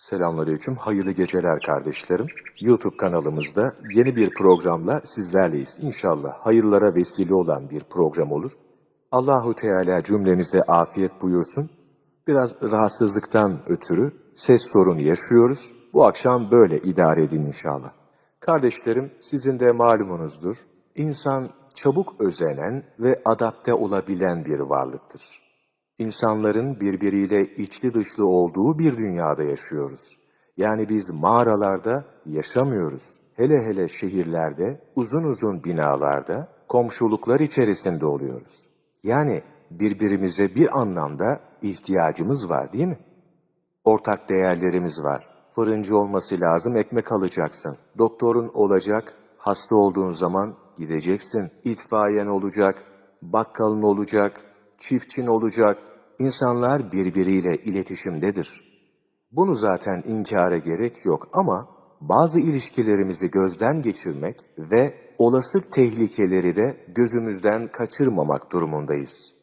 Selamünaleyküm, hayırlı geceler kardeşlerim. YouTube kanalımızda yeni bir programla sizlerleyiz. İnşallah hayırlara vesile olan bir program olur. Allahu Teala cümlemize afiyet buyursun. Biraz rahatsızlıktan ötürü ses sorunu yaşıyoruz. Bu akşam böyle idare edin inşallah. Kardeşlerim sizin de malumunuzdur. İnsan çabuk özenen ve adapte olabilen bir varlıktır. İnsanların birbiriyle içli dışlı olduğu bir dünyada yaşıyoruz. Yani biz mağaralarda yaşamıyoruz. Hele hele şehirlerde, uzun uzun binalarda, komşuluklar içerisinde oluyoruz. Yani birbirimize bir anlamda ihtiyacımız var değil mi? Ortak değerlerimiz var. Fırıncı olması lazım, ekmek alacaksın. Doktorun olacak, hasta olduğun zaman gideceksin. İtfaiyen olacak, bakkalın olacak, çiftçin olacak. İnsanlar birbiriyle iletişimdedir. Bunu zaten inkara gerek yok ama bazı ilişkilerimizi gözden geçirmek ve olası tehlikeleri de gözümüzden kaçırmamak durumundayız.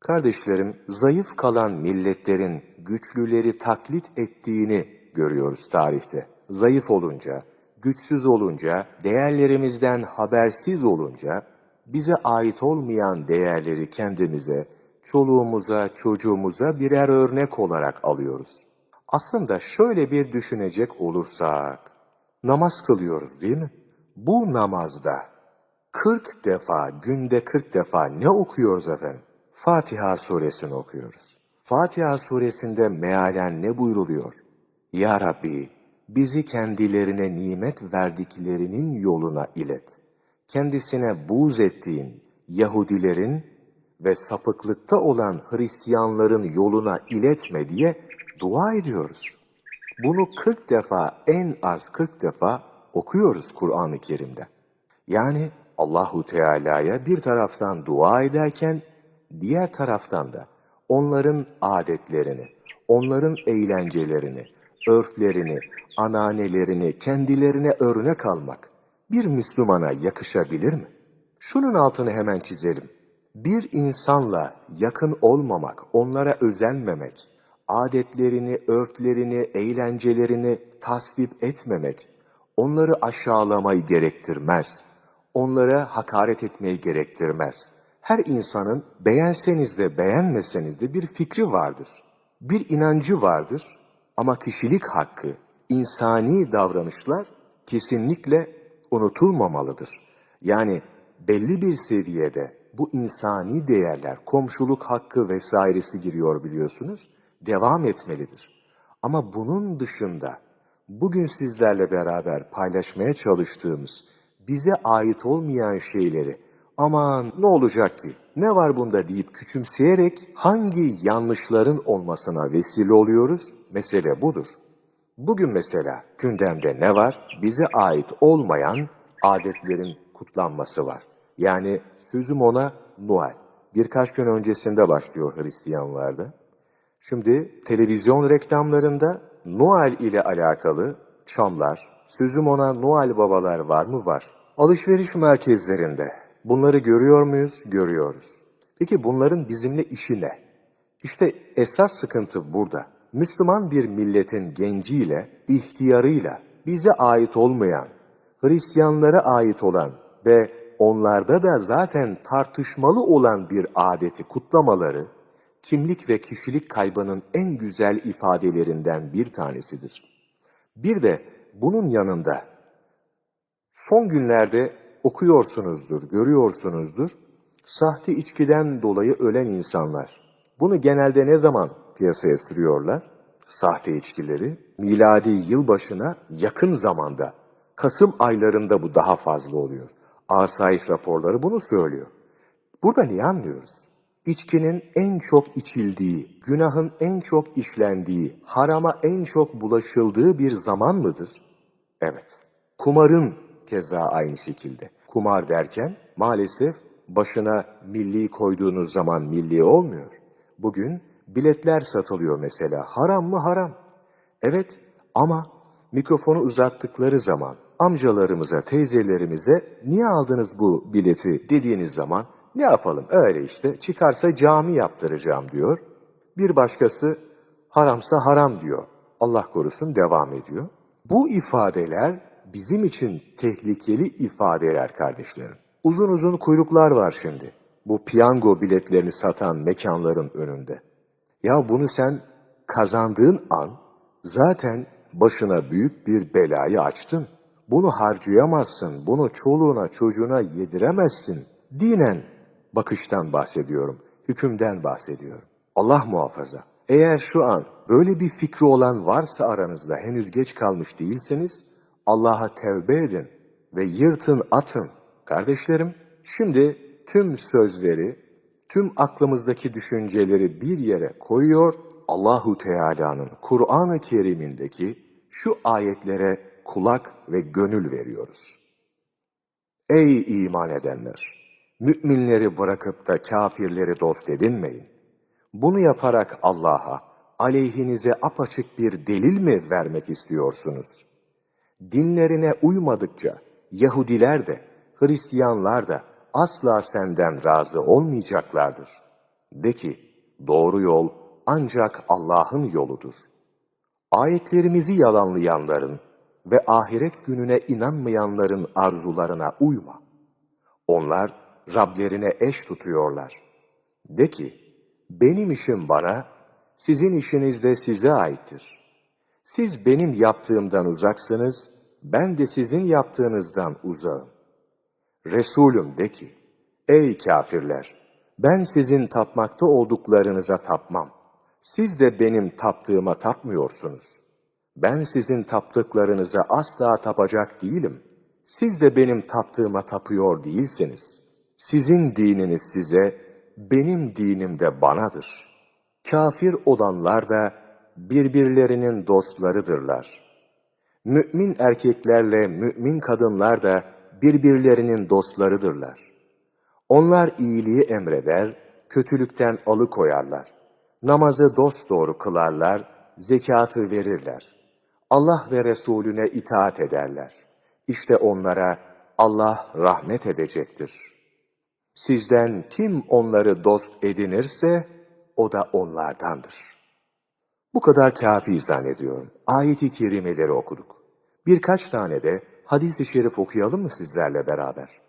Kardeşlerim, zayıf kalan milletlerin güçlüleri taklit ettiğini görüyoruz tarihte. Zayıf olunca, güçsüz olunca, değerlerimizden habersiz olunca bize ait olmayan değerleri kendimize, çoluğumuza, çocuğumuza birer örnek olarak alıyoruz. Aslında şöyle bir düşünecek olursak, namaz kılıyoruz değil mi? Bu namazda 40 defa, günde 40 defa ne okuyoruz efendim? Fatiha suresini okuyoruz. Fatiha suresinde mealen ne buyruluyor? Ya Rabbi, bizi kendilerine nimet verdiklerinin yoluna ilet. Kendisine buğz ettiğin Yahudilerin ve sapıklıkta olan Hristiyanların yoluna iletme diye dua ediyoruz. Bunu 40 defa, en az 40 defa okuyoruz Kur'an-ı Kerim'de. Yani Allahu Teala'ya bir taraftan dua ederken diğer taraftan da onların adetlerini, onların eğlencelerini, örflerini, ananelerini kendilerine örnek almak bir Müslümana yakışabilir mi? Şunun altını hemen çizelim. Bir insanla yakın olmamak, onlara özenmemek, adetlerini, örflerini, eğlencelerini tasvip etmemek, onları aşağılamayı gerektirmez. Onlara hakaret etmeyi gerektirmez. Her insanın beğenseniz de beğenmeseniz de bir fikri vardır. Bir inancı vardır ama kişilik hakkı, insani davranışlar kesinlikle unutulmamalıdır. Yani belli bir seviyede bu insani değerler, komşuluk hakkı vesairesi giriyor biliyorsunuz, devam etmelidir. Ama bunun dışında bugün sizlerle beraber paylaşmaya çalıştığımız bize ait olmayan şeyleri aman ne olacak ki, ne var bunda deyip küçümseyerek hangi yanlışların olmasına vesile oluyoruz? Mesele budur. Bugün mesela gündemde ne var? Bize ait olmayan adetlerin kutlanması var. Yani sözüm ona Noel. Birkaç gün öncesinde başlıyor Hristiyanlarda. Şimdi televizyon reklamlarında Noel ile alakalı çamlar, sözüm ona Noel babalar var mı? Var. Alışveriş merkezlerinde bunları görüyor muyuz? Görüyoruz. Peki bunların bizimle işi ne? İşte esas sıkıntı burada. Müslüman bir milletin genciyle, ihtiyarıyla bize ait olmayan, Hristiyanlara ait olan ve onlarda da zaten tartışmalı olan bir adeti kutlamaları, kimlik ve kişilik kaybının en güzel ifadelerinden bir tanesidir. Bir de bunun yanında son günlerde okuyorsunuzdur, görüyorsunuzdur, sahte içkiden dolayı ölen insanlar. Bunu genelde ne zaman piyasaya sürüyorlar? Sahte içkileri miladi yılbaşına yakın zamanda, Kasım aylarında bu daha fazla oluyor. Asayiş raporları bunu söylüyor. Burada ne anlıyoruz? İçkinin en çok içildiği, günahın en çok işlendiği, harama en çok bulaşıldığı bir zaman mıdır? Evet. Kumarın keza aynı şekilde. Kumar derken maalesef başına milli koyduğunuz zaman milli olmuyor. Bugün biletler satılıyor mesela. Haram mı haram? Evet ama mikrofonu uzattıkları zaman amcalarımıza, teyzelerimize niye aldınız bu bileti dediğiniz zaman ne yapalım öyle işte çıkarsa cami yaptıracağım diyor. Bir başkası haramsa haram diyor. Allah korusun devam ediyor. Bu ifadeler bizim için tehlikeli ifadeler kardeşlerim. Uzun uzun kuyruklar var şimdi. Bu piyango biletlerini satan mekanların önünde. Ya bunu sen kazandığın an zaten başına büyük bir belayı açtın. Bunu harcayamazsın, bunu çoluğuna çocuğuna yediremezsin. Dinen bakıştan bahsediyorum, hükümden bahsediyorum. Allah muhafaza. Eğer şu an böyle bir fikri olan varsa aranızda henüz geç kalmış değilseniz Allah'a tevbe edin ve yırtın atın. Kardeşlerim, şimdi tüm sözleri, tüm aklımızdaki düşünceleri bir yere koyuyor, Allahu Teala'nın Kur'an-ı Kerim'indeki şu ayetlere kulak ve gönül veriyoruz. Ey iman edenler! Müminleri bırakıp da kafirleri dost edinmeyin. Bunu yaparak Allah'a, aleyhinize apaçık bir delil mi vermek istiyorsunuz? Dinlerine uymadıkça Yahudiler de, Hristiyanlar da asla senden razı olmayacaklardır. De ki, doğru yol ancak Allah'ın yoludur. Ayetlerimizi yalanlayanların ve ahiret gününe inanmayanların arzularına uyma. Onlar Rablerine eş tutuyorlar. De ki, benim işim bana, sizin işiniz de size aittir. Siz benim yaptığımdan uzaksınız, ben de sizin yaptığınızdan uzağım. Resulüm de ki, ey kafirler, ben sizin tapmakta olduklarınıza tapmam. Siz de benim taptığıma tapmıyorsunuz. Ben sizin taptıklarınıza asla tapacak değilim. Siz de benim taptığıma tapıyor değilsiniz. Sizin dininiz size, benim dinim de banadır. Kafir olanlar da birbirlerinin dostlarıdırlar. Mümin erkeklerle mümin kadınlar da birbirlerinin dostlarıdırlar. Onlar iyiliği emreder, kötülükten alıkoyarlar. Namazı dosdoğru kılarlar, zekatı verirler. Allah ve Resulüne itaat ederler. İşte onlara Allah rahmet edecektir. Sizden kim onları dost edinirse o da onlardandır. Bu kadar kafi zannediyorum. Ayet-i kerimeleri okuduk. Birkaç tane de hadis-i şerif okuyalım mı sizlerle beraber?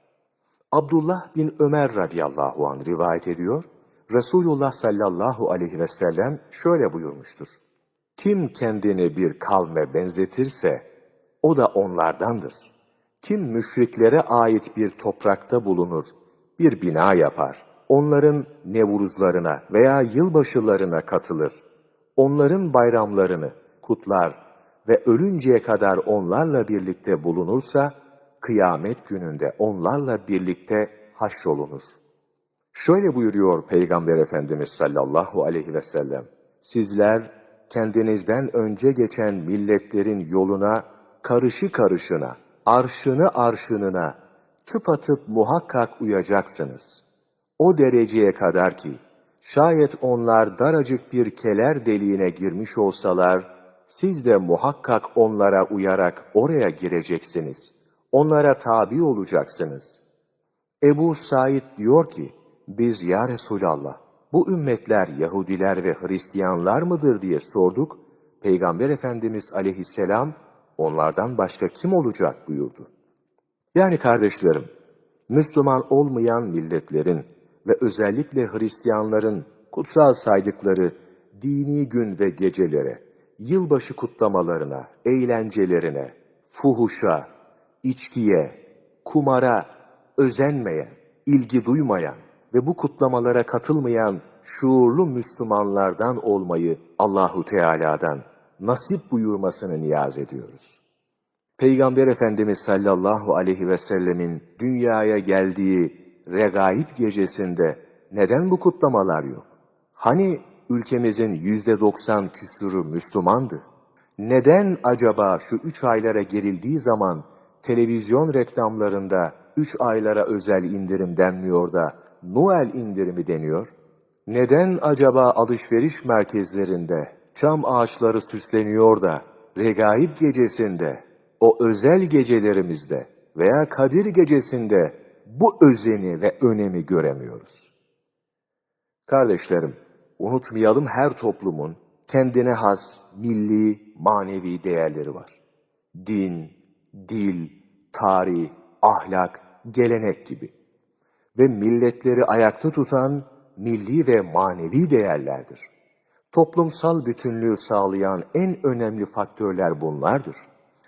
Abdullah bin Ömer radıyallahu an rivayet ediyor. Resulullah sallallahu aleyhi ve sellem şöyle buyurmuştur. Kim kendini bir kavme benzetirse o da onlardandır. Kim müşriklere ait bir toprakta bulunur, bir bina yapar, onların nevruzlarına veya yılbaşılarına katılır, onların bayramlarını kutlar ve ölünceye kadar onlarla birlikte bulunursa, kıyamet gününde onlarla birlikte haşrolunur. Şöyle buyuruyor Peygamber Efendimiz sallallahu aleyhi ve sellem, sizler kendinizden önce geçen milletlerin yoluna karışı karışına, arşını arşınına, tıpatıp muhakkak uyacaksınız. O dereceye kadar ki, şayet onlar daracık bir keler deliğine girmiş olsalar, siz de muhakkak onlara uyarak oraya gireceksiniz. Onlara tabi olacaksınız. Ebu Said diyor ki, biz ya Resulallah, bu ümmetler Yahudiler ve Hristiyanlar mıdır diye sorduk. Peygamber Efendimiz aleyhisselam, onlardan başka kim olacak buyurdu. Yani kardeşlerim, Müslüman olmayan milletlerin ve özellikle Hristiyanların kutsal saydıkları dini gün ve gecelere, yılbaşı kutlamalarına, eğlencelerine, fuhuşa, içkiye, kumara özenmeyen, ilgi duymayan ve bu kutlamalara katılmayan şuurlu Müslümanlardan olmayı Allahu Teala'dan nasip buyurmasını niyaz ediyoruz. Peygamber Efendimiz sallallahu aleyhi ve sellemin dünyaya geldiği regaib gecesinde neden bu kutlamalar yok? Hani ülkemizin yüzde doksan küsuru Müslümandı. Neden acaba şu üç aylara gerildiği zaman televizyon reklamlarında üç aylara özel indirim denmiyor da Noel indirimi deniyor? Neden acaba alışveriş merkezlerinde çam ağaçları süsleniyor da regaib gecesinde, o özel gecelerimizde veya Kadir gecesinde bu özeni ve önemi göremiyoruz? Kardeşlerim, Unutmayalım her toplumun kendine has milli, manevi değerleri var. Din, dil, tarih, ahlak, gelenek gibi. Ve milletleri ayakta tutan milli ve manevi değerlerdir. Toplumsal bütünlüğü sağlayan en önemli faktörler bunlardır.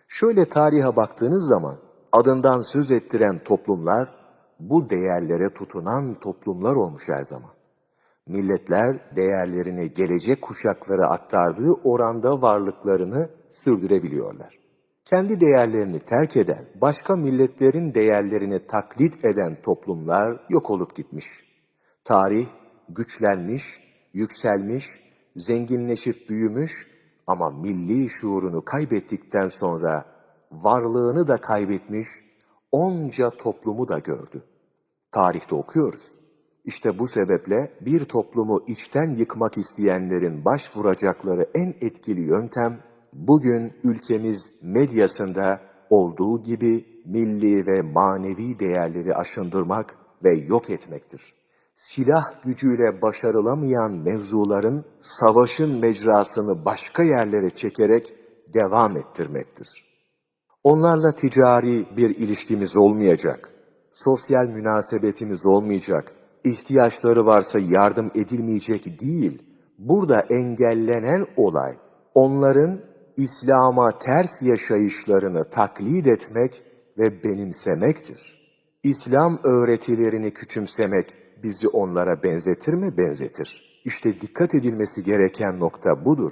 Şöyle tarihe baktığınız zaman adından söz ettiren toplumlar bu değerlere tutunan toplumlar olmuş her zaman. Milletler değerlerini gelecek kuşaklara aktardığı oranda varlıklarını sürdürebiliyorlar. Kendi değerlerini terk eden, başka milletlerin değerlerini taklit eden toplumlar yok olup gitmiş. Tarih güçlenmiş, yükselmiş, zenginleşip büyümüş ama milli şuurunu kaybettikten sonra varlığını da kaybetmiş, onca toplumu da gördü. Tarihte okuyoruz. İşte bu sebeple bir toplumu içten yıkmak isteyenlerin başvuracakları en etkili yöntem, bugün ülkemiz medyasında olduğu gibi milli ve manevi değerleri aşındırmak ve yok etmektir. Silah gücüyle başarılamayan mevzuların savaşın mecrasını başka yerlere çekerek devam ettirmektir. Onlarla ticari bir ilişkimiz olmayacak, sosyal münasebetimiz olmayacak, ihtiyaçları varsa yardım edilmeyecek değil. Burada engellenen olay, onların İslam'a ters yaşayışlarını taklit etmek ve benimsemektir. İslam öğretilerini küçümsemek bizi onlara benzetir mi? Benzetir. İşte dikkat edilmesi gereken nokta budur.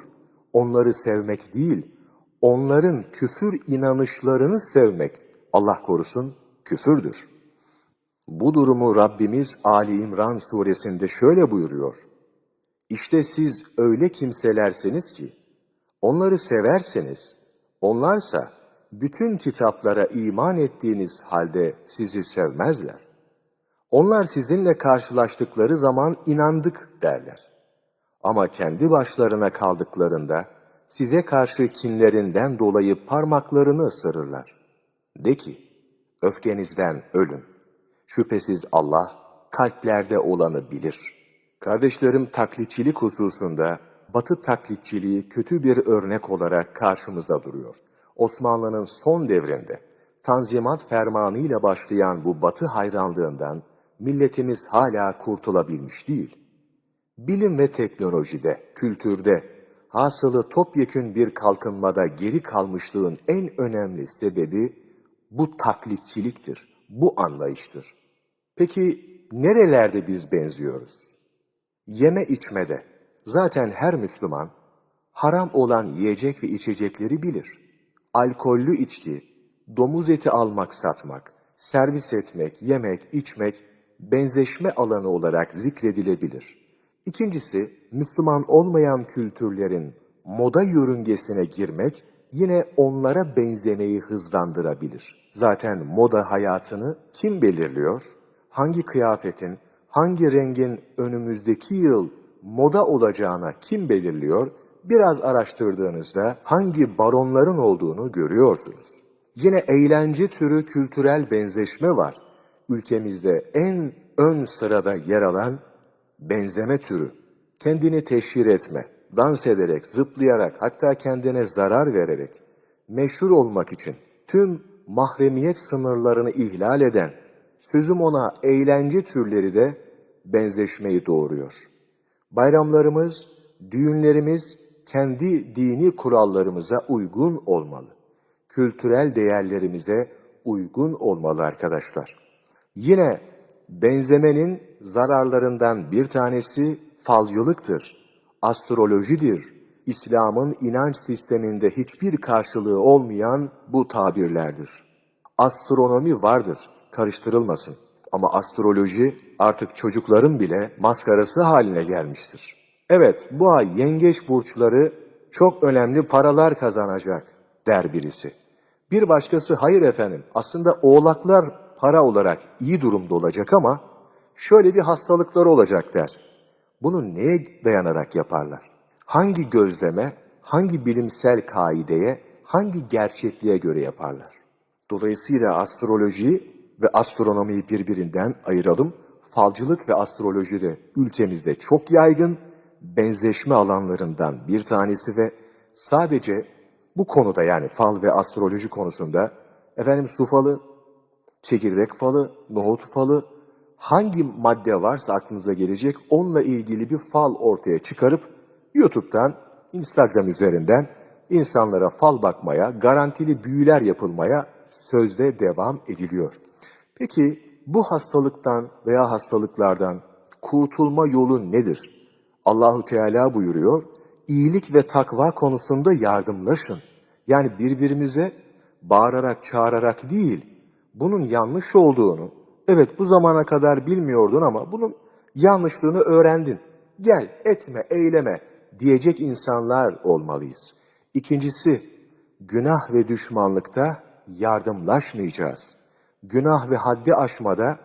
Onları sevmek değil, onların küfür inanışlarını sevmek, Allah korusun, küfürdür. Bu durumu Rabbimiz Ali İmran suresinde şöyle buyuruyor. İşte siz öyle kimselersiniz ki, onları severseniz, onlarsa bütün kitaplara iman ettiğiniz halde sizi sevmezler. Onlar sizinle karşılaştıkları zaman inandık derler. Ama kendi başlarına kaldıklarında size karşı kinlerinden dolayı parmaklarını ısırırlar. De ki, öfkenizden ölün. Şüphesiz Allah kalplerde olanı bilir. Kardeşlerim taklitçilik hususunda Batı taklitçiliği kötü bir örnek olarak karşımızda duruyor. Osmanlı'nın son devrinde Tanzimat fermanı ile başlayan bu Batı hayranlığından milletimiz hala kurtulabilmiş değil. Bilim ve teknolojide, kültürde, hasılı topyekün bir kalkınmada geri kalmışlığın en önemli sebebi bu taklitçiliktir, bu anlayıştır. Peki nerelerde biz benziyoruz? Yeme içmede. Zaten her Müslüman haram olan yiyecek ve içecekleri bilir. Alkollü içki, domuz eti almak satmak, servis etmek, yemek, içmek benzeşme alanı olarak zikredilebilir. İkincisi, Müslüman olmayan kültürlerin moda yörüngesine girmek yine onlara benzemeyi hızlandırabilir. Zaten moda hayatını kim belirliyor? Hangi kıyafetin, hangi rengin önümüzdeki yıl moda olacağına kim belirliyor? Biraz araştırdığınızda hangi baronların olduğunu görüyorsunuz. Yine eğlence türü kültürel benzeşme var ülkemizde en ön sırada yer alan benzeme türü, kendini teşhir etme, dans ederek, zıplayarak, hatta kendine zarar vererek, meşhur olmak için tüm mahremiyet sınırlarını ihlal eden, sözüm ona eğlence türleri de benzeşmeyi doğuruyor. Bayramlarımız, düğünlerimiz kendi dini kurallarımıza uygun olmalı. Kültürel değerlerimize uygun olmalı arkadaşlar. Yine benzemenin zararlarından bir tanesi falcılıktır, astrolojidir. İslam'ın inanç sisteminde hiçbir karşılığı olmayan bu tabirlerdir. Astronomi vardır, karıştırılmasın. Ama astroloji artık çocukların bile maskarası haline gelmiştir. Evet, bu ay yengeç burçları çok önemli paralar kazanacak der birisi. Bir başkası hayır efendim aslında oğlaklar para olarak iyi durumda olacak ama şöyle bir hastalıkları olacak der. Bunu neye dayanarak yaparlar? Hangi gözleme, hangi bilimsel kaideye, hangi gerçekliğe göre yaparlar? Dolayısıyla astrolojiyi ve astronomiyi birbirinden ayıralım. Falcılık ve astroloji de ülkemizde çok yaygın benzeşme alanlarından bir tanesi ve sadece bu konuda yani fal ve astroloji konusunda efendim su falı, çekirdek falı, nohut falı, hangi madde varsa aklınıza gelecek onunla ilgili bir fal ortaya çıkarıp YouTube'dan, Instagram üzerinden insanlara fal bakmaya, garantili büyüler yapılmaya sözde devam ediliyor. Peki bu hastalıktan veya hastalıklardan kurtulma yolu nedir? Allahu Teala buyuruyor, iyilik ve takva konusunda yardımlaşın. Yani birbirimize bağırarak, çağırarak değil, bunun yanlış olduğunu, evet bu zamana kadar bilmiyordun ama bunun yanlışlığını öğrendin. Gel, etme, eyleme diyecek insanlar olmalıyız. İkincisi, günah ve düşmanlıkta yardımlaşmayacağız. Günah ve haddi aşmada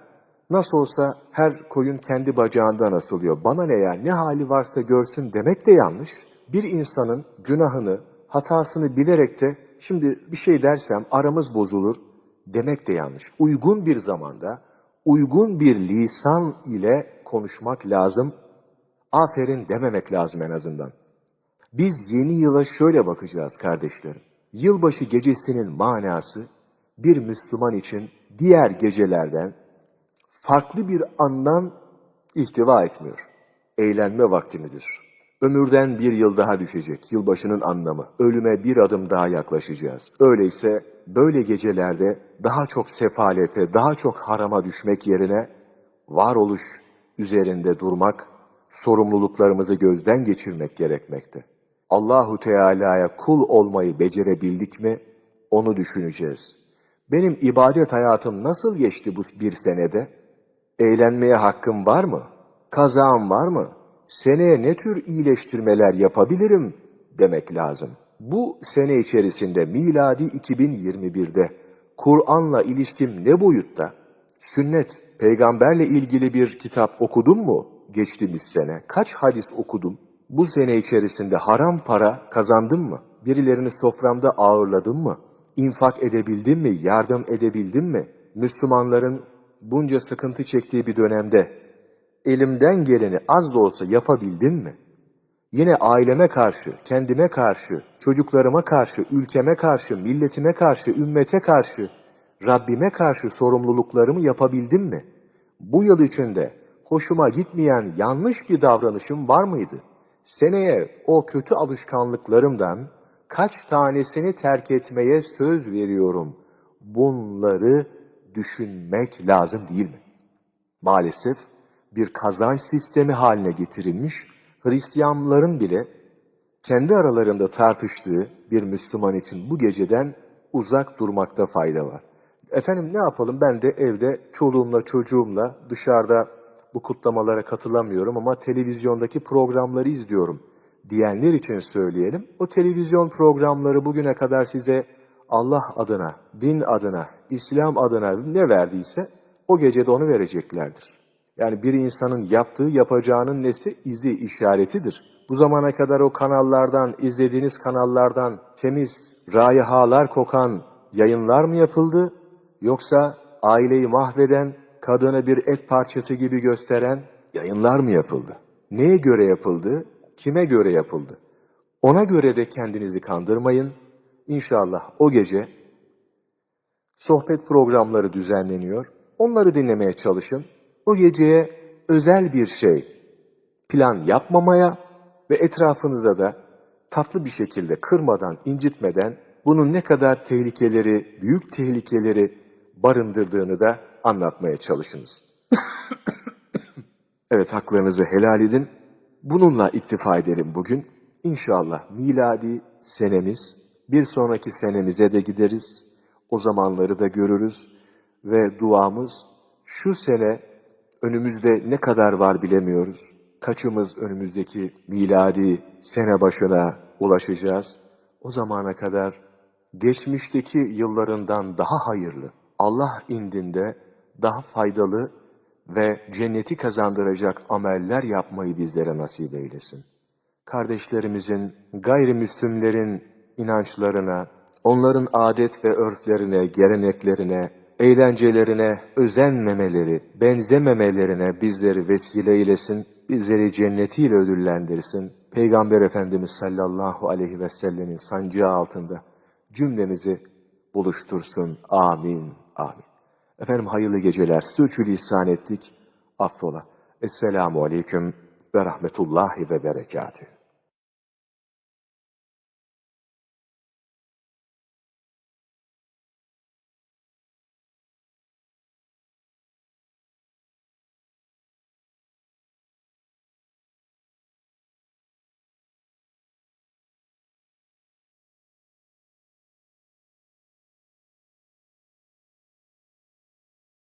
nasıl olsa her koyun kendi bacağından asılıyor. Bana ne ya ne hali varsa görsün demek de yanlış. Bir insanın günahını, hatasını bilerek de şimdi bir şey dersem aramız bozulur demek de yanlış. Uygun bir zamanda, uygun bir lisan ile konuşmak lazım. Aferin dememek lazım en azından. Biz yeni yıla şöyle bakacağız kardeşlerim. Yılbaşı gecesinin manası bir Müslüman için diğer gecelerden farklı bir anlam ihtiva etmiyor. Eğlenme vakti midir? Ömürden bir yıl daha düşecek yılbaşının anlamı. Ölüme bir adım daha yaklaşacağız. Öyleyse böyle gecelerde daha çok sefalete, daha çok harama düşmek yerine varoluş üzerinde durmak, sorumluluklarımızı gözden geçirmek gerekmekte. Allahu Teala'ya kul olmayı becerebildik mi onu düşüneceğiz. Benim ibadet hayatım nasıl geçti bu bir senede? Eğlenmeye hakkım var mı? Kazağım var mı? Seneye ne tür iyileştirmeler yapabilirim demek lazım. Bu sene içerisinde miladi 2021'de Kur'an'la ilişkim ne boyutta? Sünnet, peygamberle ilgili bir kitap okudum mu geçtiğimiz sene? Kaç hadis okudum? Bu sene içerisinde haram para kazandım mı? Birilerini soframda ağırladım mı? İnfak edebildim mi? Yardım edebildim mi? Müslümanların bunca sıkıntı çektiği bir dönemde elimden geleni az da olsa yapabildim mi? Yine aileme karşı, kendime karşı, çocuklarıma karşı, ülkeme karşı, milletime karşı, ümmete karşı, Rabbime karşı sorumluluklarımı yapabildim mi? Bu yıl içinde hoşuma gitmeyen yanlış bir davranışım var mıydı? Seneye o kötü alışkanlıklarımdan kaç tanesini terk etmeye söz veriyorum? Bunları düşünmek lazım değil mi? Maalesef bir kazanç sistemi haline getirilmiş, Hristiyanların bile kendi aralarında tartıştığı bir Müslüman için bu geceden uzak durmakta fayda var. Efendim ne yapalım ben de evde çoluğumla çocuğumla dışarıda bu kutlamalara katılamıyorum ama televizyondaki programları izliyorum diyenler için söyleyelim. O televizyon programları bugüne kadar size Allah adına, din adına, İslam adına ne verdiyse o gece de onu vereceklerdir. Yani bir insanın yaptığı yapacağının nesi izi işaretidir. Bu zamana kadar o kanallardan, izlediğiniz kanallardan temiz, rayihalar kokan yayınlar mı yapıldı? Yoksa aileyi mahveden, kadını bir et parçası gibi gösteren yayınlar mı yapıldı? Neye göre yapıldı? Kime göre yapıldı? Ona göre de kendinizi kandırmayın. İnşallah o gece sohbet programları düzenleniyor. Onları dinlemeye çalışın. O geceye özel bir şey plan yapmamaya ve etrafınıza da tatlı bir şekilde kırmadan, incitmeden bunun ne kadar tehlikeleri, büyük tehlikeleri barındırdığını da anlatmaya çalışınız. evet haklarınızı helal edin. Bununla iktifa edelim bugün. İnşallah miladi senemiz, bir sonraki senemize de gideriz. O zamanları da görürüz ve duamız şu sene önümüzde ne kadar var bilemiyoruz. Kaçımız önümüzdeki miladi sene başına ulaşacağız. O zamana kadar geçmişteki yıllarından daha hayırlı, Allah indinde daha faydalı ve cenneti kazandıracak ameller yapmayı bizlere nasip eylesin. Kardeşlerimizin, gayrimüslimlerin inançlarına, onların adet ve örflerine, geleneklerine, eğlencelerine özenmemeleri, benzememelerine bizleri vesile eylesin. bizleri cennetiyle ödüllendirsin. Peygamber Efendimiz sallallahu aleyhi ve sellemin sancağı altında cümlemizi buluştursun. Amin. Amin. Efendim hayırlı geceler. Sürçülisan ettik. Affola. Esselamu aleyküm ve rahmetullahi ve berekatühü.